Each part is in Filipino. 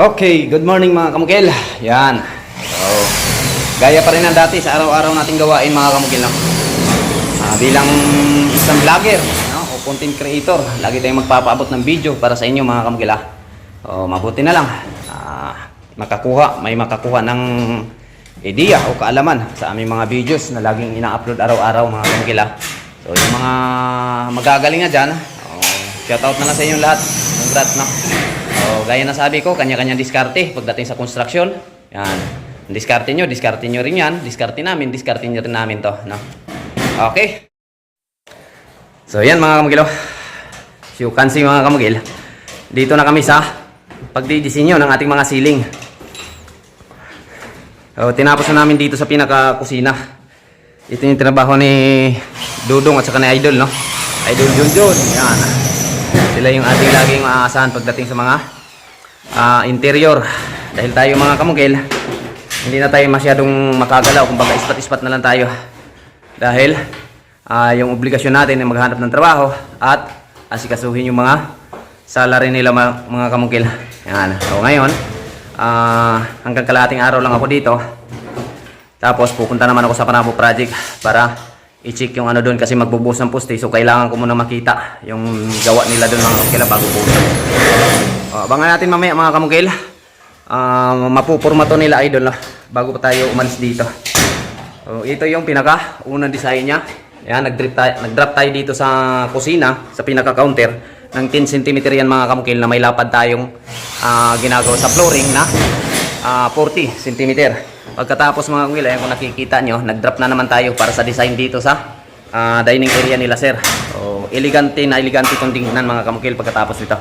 Okay, good morning mga kamukil. Yan. So, gaya pa rin ng dati sa araw-araw nating gawain mga kamukil. No? Ah, bilang isang vlogger no? o content creator, lagi tayong magpapaabot ng video para sa inyo mga kamukil. ah. So, mabuti na lang. Ah, makakuha, may makakuha ng idea o kaalaman sa aming mga videos na laging ina-upload araw-araw mga kamukil. So, yung mga magagaling nga dyan, oh, shoutout na lang sa inyong lahat. Congrats, no? So, gaya na sabi ko, kanya-kanyang diskarte pagdating sa construction. Yan. Diskarte nyo, diskarte nyo rin yan. Diskarte namin, diskarte nyo rin namin to. No? Okay. So, yan mga kamagil. oh. So, you can see mga kamagil. Dito na kami sa pagdidisenyo ng ating mga ceiling. So, tinapos na namin dito sa pinaka-kusina. Ito yung trabaho ni Dudong at saka ni Idol, no? Idol Junjun. Yan. Sila yung ating laging maaasahan pagdating sa mga ah, interior. Dahil tayo mga kamugil, hindi na tayo masyadong makagalaw. Kumbaga ispat-ispat na lang tayo. Dahil ah, yung obligasyon natin ay maghanap ng trabaho at asikasuhin yung mga salary nila mga, mga kamugil. Yan. So ngayon, ah, hanggang kalating araw lang ako dito. Tapos pupunta naman ako sa Panabo Project para i-check yung ano doon kasi magbubuhos ng poste. So kailangan ko muna makita yung gawa nila doon mga kamukil bago buhos. Uh, natin mamaya mga kamukil. Uh, mapupurma to nila idol no? bago pa tayo umalis dito. So, ito yung pinaka unang design niya. Yan, nag-drop tayo, nag-drop tayo dito sa kusina, sa pinaka-counter ng 10 cm yan mga kamukil na may lapad tayong ah, ginagawa sa flooring na ah, 40 cm. Pagkatapos mga kamukil, ayan kung nakikita nyo, nag-drop na naman tayo para sa design dito sa ah, dining area nila sir. So, elegante na elegante itong tingnan mga kamukil pagkatapos nito.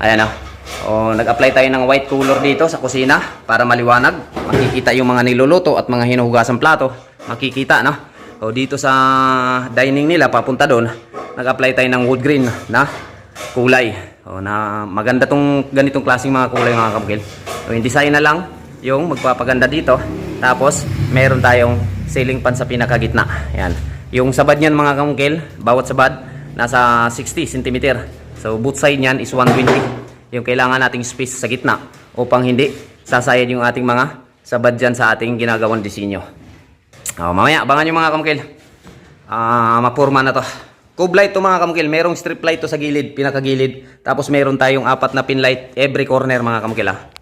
Ayan o. O, nag-apply tayo ng white color dito sa kusina para maliwanag. Makikita yung mga niluluto at mga hinuhugasang plato. Makikita, no? O, dito sa dining nila, papunta doon, nag-apply tayo ng wood green na kulay. O, na maganda tong ganitong klaseng mga kulay mga kabukil. O, yung design na lang yung magpapaganda dito. Tapos, meron tayong ceiling fan sa pinakagitna. Yan. Yung sabad niyan mga kamukil, bawat sabad, nasa 60 cm. So, both side niyan is 120 yung kailangan nating space sa gitna upang hindi sasayad yung ating mga sabad dyan sa ating ginagawang disenyo. Oh, mamaya, abangan nyo mga kamukil. Ah, mapurma na to. Cube light to mga kamukil. Merong strip light to sa gilid, pinakagilid. Tapos meron tayong apat na pin light every corner mga kamukil ah.